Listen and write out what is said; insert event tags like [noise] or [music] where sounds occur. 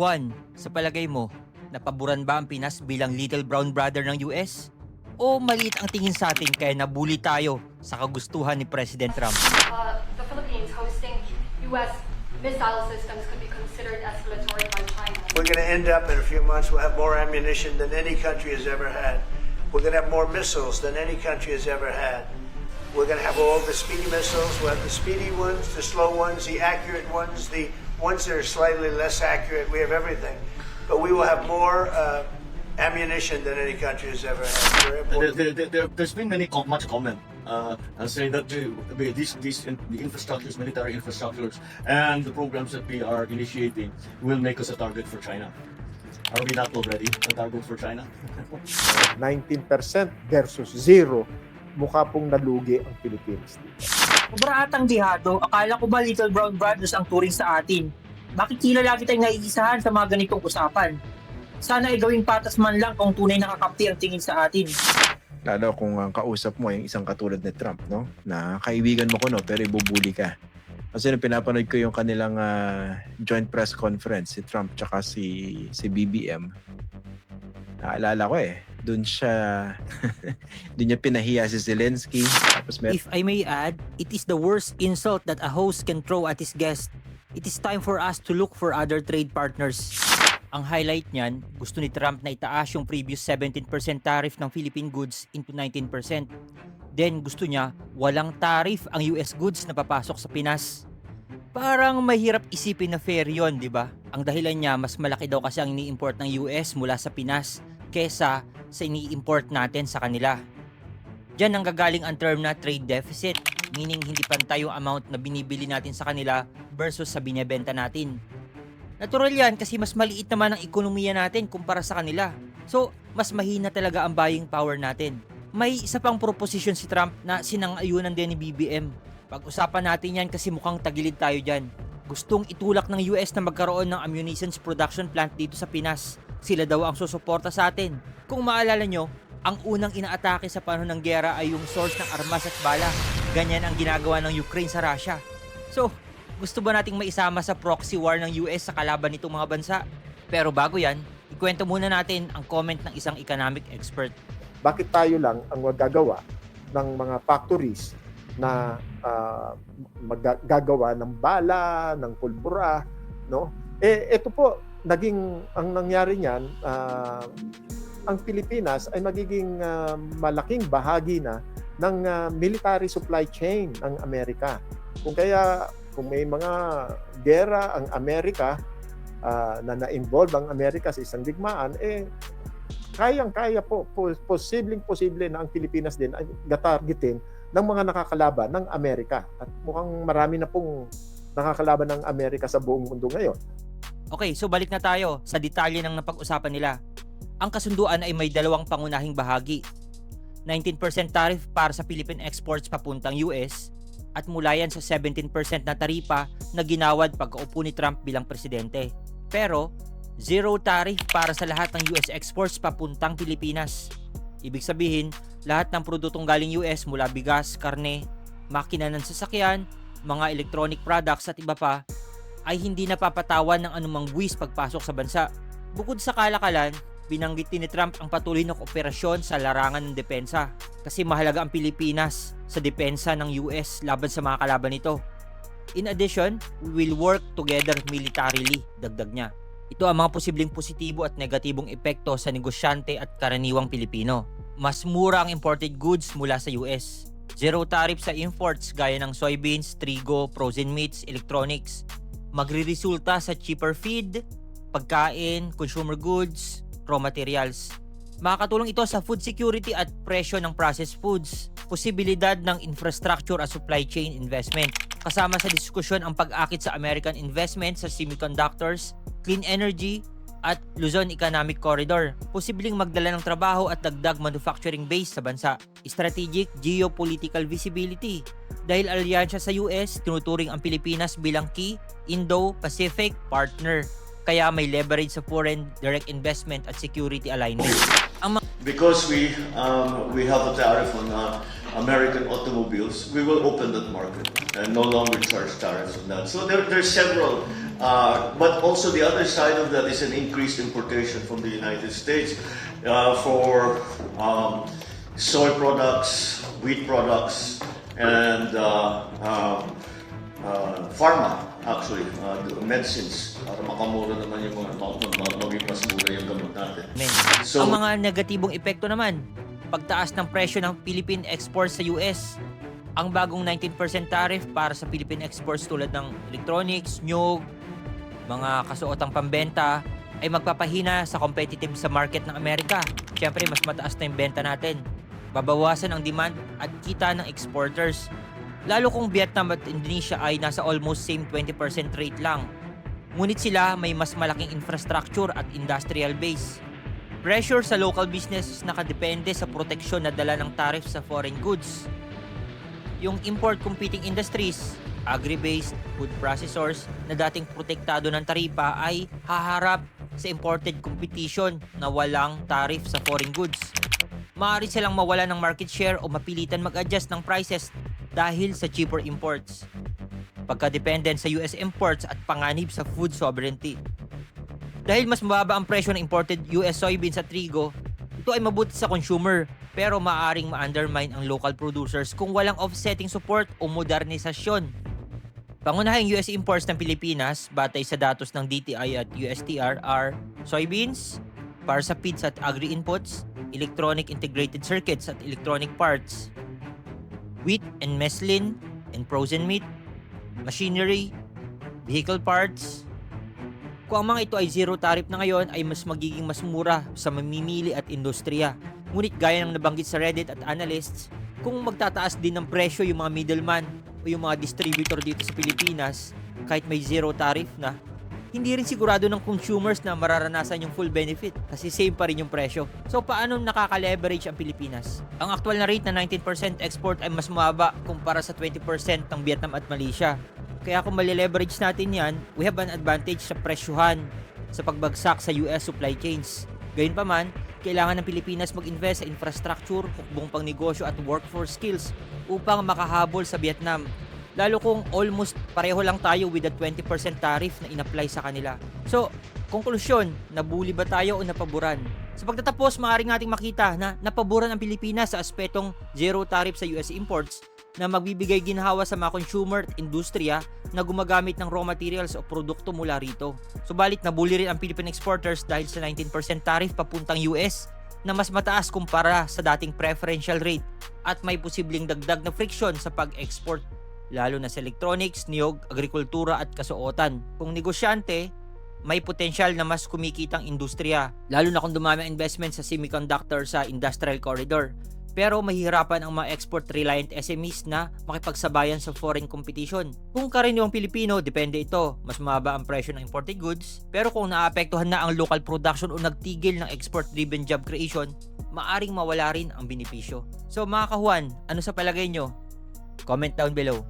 Juan, sa palagay mo, napaboran ba ang Pinas bilang little brown brother ng US? O maliit ang tingin sa atin kaya nabuli tayo sa kagustuhan ni President Trump? uh, the Philippines hosting U.S. missile systems could be considered escalatory by China. We're going to end up in a few months, we'll have more ammunition than any country has ever had. We're going to have more missiles than any country has ever had. We're going to have all the speedy missiles. We'll have the speedy ones, the slow ones, the accurate ones, the ones that are slightly less accurate. We have everything. But we will have more uh, ammunition than any country has ever had. There, there, there, there, there's been many com- much comment uh, saying that uh, these these in, the infrastructures, military infrastructures, and the programs that we are initiating will make us a target for China. Are we not already a target for China? [laughs] 19% versus zero, mukha pong nalugi ang Pilipinas dito. Sobra atang dihado, akala ko ba Little Brown Brothers ang turing sa atin? Bakit tila lagi tayong naiisahan sa mga ganitong usapan? Sana ay gawing patas man lang kung tunay nakakapti ang tingin sa atin. Lalo kung ang kausap mo ay isang katulad ni Trump, no? Na kaibigan mo ko, no? Pero ibubuli ka. Kasi nung pinapanood ko yung kanilang ah, joint press conference, si Trump tsaka si, si BBM, naalala ko eh, doon siya, [laughs] doon niya pinahiya si Zelensky. Tapos mer- If I may add, it is the worst insult that a host can throw at his guest. It is time for us to look for other trade partners. Ang highlight niyan, gusto ni Trump na itaas yung previous 17% tariff ng Philippine goods into 19%. Then gusto niya, walang tariff ang US goods na papasok sa Pinas. Parang mahirap isipin na fair yon, di ba? Ang dahilan niya, mas malaki daw kasi ang ini-import ng US mula sa Pinas kesa sa ini-import natin sa kanila. Diyan ang gagaling ang term na trade deficit, meaning hindi pantay yung amount na binibili natin sa kanila versus sa binebenta natin. Natural yan kasi mas maliit naman ang ekonomiya natin kumpara sa kanila. So, mas mahina talaga ang buying power natin. May isa pang proposition si Trump na sinangayunan din ni BBM. Pag-usapan natin yan kasi mukhang tagilid tayo dyan. Gustong itulak ng US na magkaroon ng ammunitions production plant dito sa Pinas. Sila daw ang susuporta sa atin. Kung maalala nyo, ang unang inaatake sa panahon ng gera ay yung source ng armas at bala. Ganyan ang ginagawa ng Ukraine sa Russia. So, gusto ba nating maisama sa proxy war ng US sa kalaban nitong mga bansa? Pero bago yan, ikwento muna natin ang comment ng isang economic expert. Bakit tayo lang ang magagawa ng mga factories na ah, maggagawa ng bala, ng pulbura, no? Eh, ito po, naging, ang nangyari niyan, ah, ang Pilipinas ay magiging ah, malaking bahagi na ng ah, military supply chain ng Amerika. Kung kaya, kung may mga gera ang Amerika, ah, na na-involve ang Amerika sa isang digmaan, eh, kayang-kaya po, po posibleng posible na ang Pilipinas din ay gatargetin ng mga nakakalaban ng Amerika. At mukhang marami na pong nakakalaban ng Amerika sa buong mundo ngayon. Okay, so balik na tayo sa detalye ng napag-usapan nila. Ang kasunduan ay may dalawang pangunahing bahagi. 19% tariff para sa Philippine exports papuntang US at mula yan sa 17% na taripa na ginawad pagkaupo ni Trump bilang presidente. Pero, zero tariff para sa lahat ng US exports papuntang Pilipinas. Ibig sabihin, lahat ng produktong galing US mula bigas, karne, makina ng sasakyan, mga electronic products at iba pa ay hindi napapatawan ng anumang buwis pagpasok sa bansa. Bukod sa kalakalan, binanggit ni Trump ang patuloy na kooperasyon sa larangan ng depensa kasi mahalaga ang Pilipinas sa depensa ng US laban sa mga kalaban nito. In addition, we will work together militarily, dagdag niya. Ito ang mga posibleng positibo at negatibong epekto sa negosyante at karaniwang Pilipino. Mas mura ang imported goods mula sa US. Zero tariff sa imports gaya ng soybeans, trigo, frozen meats, electronics. Magriresulta sa cheaper feed, pagkain, consumer goods, raw materials. Makakatulong ito sa food security at presyo ng processed foods, posibilidad ng infrastructure at supply chain investment. Kasama sa diskusyon ang pag-akit sa American investment sa semiconductors, clean energy, at Luzon Economic Corridor. Posibleng magdala ng trabaho at dagdag manufacturing base sa bansa. Strategic geopolitical visibility. Dahil alyansya sa US, tinuturing ang Pilipinas bilang key Indo-Pacific partner. Kaya may leverage sa foreign direct investment at security alignment. Because we um, we have a tariff on uh, American automobiles, we will open that market and no longer charge tariffs on that. So there, there's several, uh, but also the other side of that is an increased importation from the United States uh, for um, soy products, wheat products, and uh, um, uh, pharma actually, uh, the medicines para makamura naman yung mga mag, mag, maging mas mura yung gamot natin. Men. So- ang mga negatibong epekto naman, pagtaas ng presyo ng Philippine exports sa US, ang bagong 19% tariff para sa Philippine exports tulad ng electronics, nyug, mga kasuotang pambenta, ay magpapahina sa competitive sa market ng Amerika. Siyempre, mas mataas na yung benta natin. Babawasan ang demand at kita ng exporters. Lalo kung Vietnam at Indonesia ay nasa almost same 20% rate lang. Ngunit sila may mas malaking infrastructure at industrial base. Pressure sa local business nakadepende sa proteksyon na dala ng tariff sa foreign goods. Yung import competing industries, agri-based, food processors na dating protektado ng taripa ay haharap sa imported competition na walang tariff sa foreign goods. Maaari silang mawala ng market share o mapilitan mag-adjust ng prices dahil sa cheaper imports. Pagka-dependent sa US imports at panganib sa food sovereignty. Dahil mas mababa ang presyo ng imported US soybeans at trigo, ito ay mabuti sa consumer pero maaring ma-undermine ang local producers kung walang offsetting support o modernisasyon. Pangunahing US imports ng Pilipinas batay sa datos ng DTI at USTR are soybeans, para sa feeds at agri-inputs, electronic integrated circuits at electronic parts, wheat and meslin and frozen meat, machinery, vehicle parts, kung ang mga ito ay zero tariff na ngayon ay mas magiging mas mura sa mamimili at industriya. Ngunit gaya ng nabanggit sa Reddit at analysts, kung magtataas din ng presyo yung mga middleman o yung mga distributor dito sa Pilipinas, kahit may zero tariff na, hindi rin sigurado ng consumers na mararanasan yung full benefit kasi same pa rin yung presyo. So paano nakaka-leverage ang Pilipinas? Ang actual na rate na 19% export ay mas mababa kumpara sa 20% ng Vietnam at Malaysia. Kaya kung mali-leverage natin yan, we have an advantage sa presyuhan sa pagbagsak sa US supply chains. Gayunpaman, kailangan ng Pilipinas mag-invest sa infrastructure, hukbong pang negosyo at workforce skills upang makahabol sa Vietnam. Lalo kung almost pareho lang tayo with the 20% tariff na in-apply sa kanila. So, konklusyon, nabuli ba tayo o napaboran? Sa pagtatapos, maaaring nating makita na napaboran ang Pilipinas sa aspetong zero tariff sa US imports na magbibigay ginhawa sa mga consumer at industriya na gumagamit ng raw materials o produkto mula rito. Subalit nabuli rin ang Philippine exporters dahil sa 19% tariff papuntang US na mas mataas kumpara sa dating preferential rate at may posibleng dagdag na friction sa pag-export lalo na sa electronics, niyog, agrikultura at kasuotan. Kung negosyante, may potensyal na mas kumikitang industriya, lalo na kung dumami ang investment sa semiconductor sa industrial corridor. Pero mahihirapan ang mga export-reliant SMEs na makipagsabayan sa foreign competition. Kung karaniwang Pilipino, depende ito. Mas mababa ang presyo ng imported goods. Pero kung naapektuhan na ang local production o nagtigil ng export-driven job creation, maaring mawala rin ang benepisyo. So mga kahuan, ano sa palagay nyo? Comment down below.